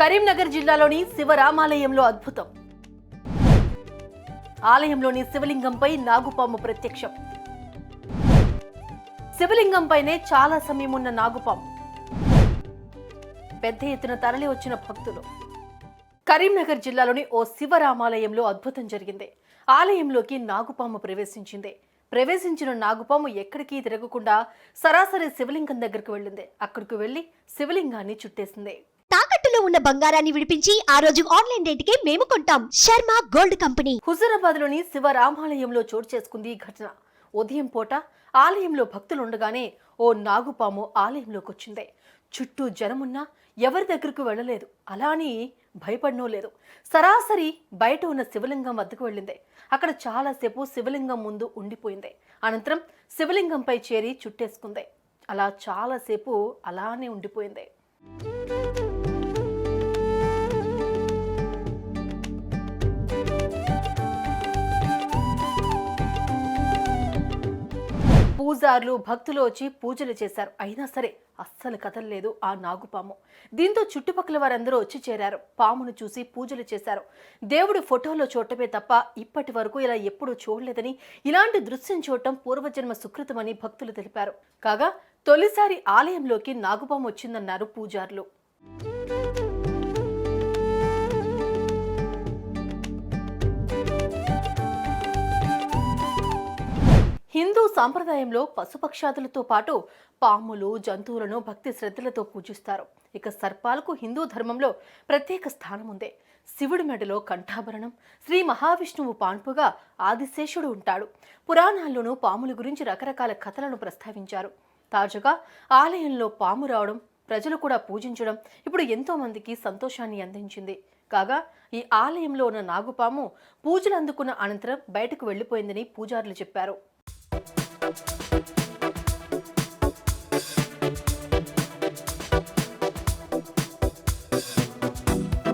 కరీంనగర్ జిల్లాలోని శివరామాలయంలో అద్భుతం. ఆలయంలోని శివలింగంపై నాగుపాము ప్రత్యక్షం. శివలింగంపైనే చాలా సమయం ఉన్న నాగుపాము. పెద్ద ఎత్తున తరలి వచ్చిన భక్తులు. కరీంనగర్ జిల్లాలోని ఓ శివరామాలయంలో అద్భుతం జరిగింది. ఆలయంలోకి నాగుపాము ప్రవేశించింది. ప్రవేశించిన నాగుపాము ఎక్కడికి తిరగకుండా సరాసరి శివలింగం దగ్గరికి వెళ్ళింది. అక్కడికి వెళ్ళి శివలింగాన్ని చుట్టేసింది. తాకట్టులో ఉన్న బంగారాన్ని విడిపించి ఆ రోజు ఆన్లైన్ రేటుకే మేము కొంటాం. Sharma gold company. హుజరాబాద్లోని శివరామాలయంలో చోటు చేసుకుంది ఈ ఘటన. ఉదయం పూట ఆలయంలో భక్తులు ఉండగానే ఓ నాగుపాము ఆలయంలోకి వచ్చింది చుట్టూ జనమున్నా ఎవరి దగ్గరకు వెళ్ళలేదు. అలా అని భయపడనో లేదు. సరాసరి బయట ఉన్న శివలింగం వద్దకు వెళ్ళింది. అక్కడ చాలాసేపు శివలింగం ముందు ఉండిపోయింది. అనంతరం శివలింగంపై చేరి చుట్టేసుకుంది. అలా చాలాసేపు అలానే ఉండిపోయింది. పూజార్లు భక్తులు వచ్చి పూజలు చేశారు. అయినా సరే అస్సలు కదలలేదు ఆ నాగుపాము. దీంతో చుట్టుపక్కల వారందరూ వచ్చి చేరారు. పామును చూసి పూజలు చేశారు. దేవుడు ఫోటోలో చూడటమే తప్ప ఇప్పటి వరకు ఇలా ఎప్పుడూ చూడలేదని ఇలాంటి దృశ్యం చూడటం పూర్వజన్మ సుకృతమని భక్తులు తెలిపారు. కాగా తొలిసారి ఆలయంలోకి నాగుపాము వచ్చిందన్నారు పూజార్లు. హిందూ సాంప్రదాయంలో పశుపక్షాదులతో పాటు పాములు జంతువులను భక్తి శ్రద్ధలతో పూజిస్తారు. ఇక సర్పాలకు హిందూ ధర్మంలో ప్రత్యేక స్థానం ఉంది శివుడి మెడలో కంఠాభరణం శ్రీ మహావిష్ణువు పాన్పుగా ఆదిశేషుడు ఉంటాడు. పురాణాల్లోనూ పాముల గురించి రకరకాల కథలను ప్రస్తావించారు. తాజాగా ఆలయంలో పాము రావడం ప్రజలు కూడా పూజించడం ఇప్పుడు ఎంతోమందికి సంతోషాన్ని అందించింది. కాగా ఈ ఆలయంలో ఉన్న నాగుపాము పూజలు అందుకున్న అనంతరం బయటకు వెళ్ళిపోయిందని పూజారులు చెప్పారు. Thank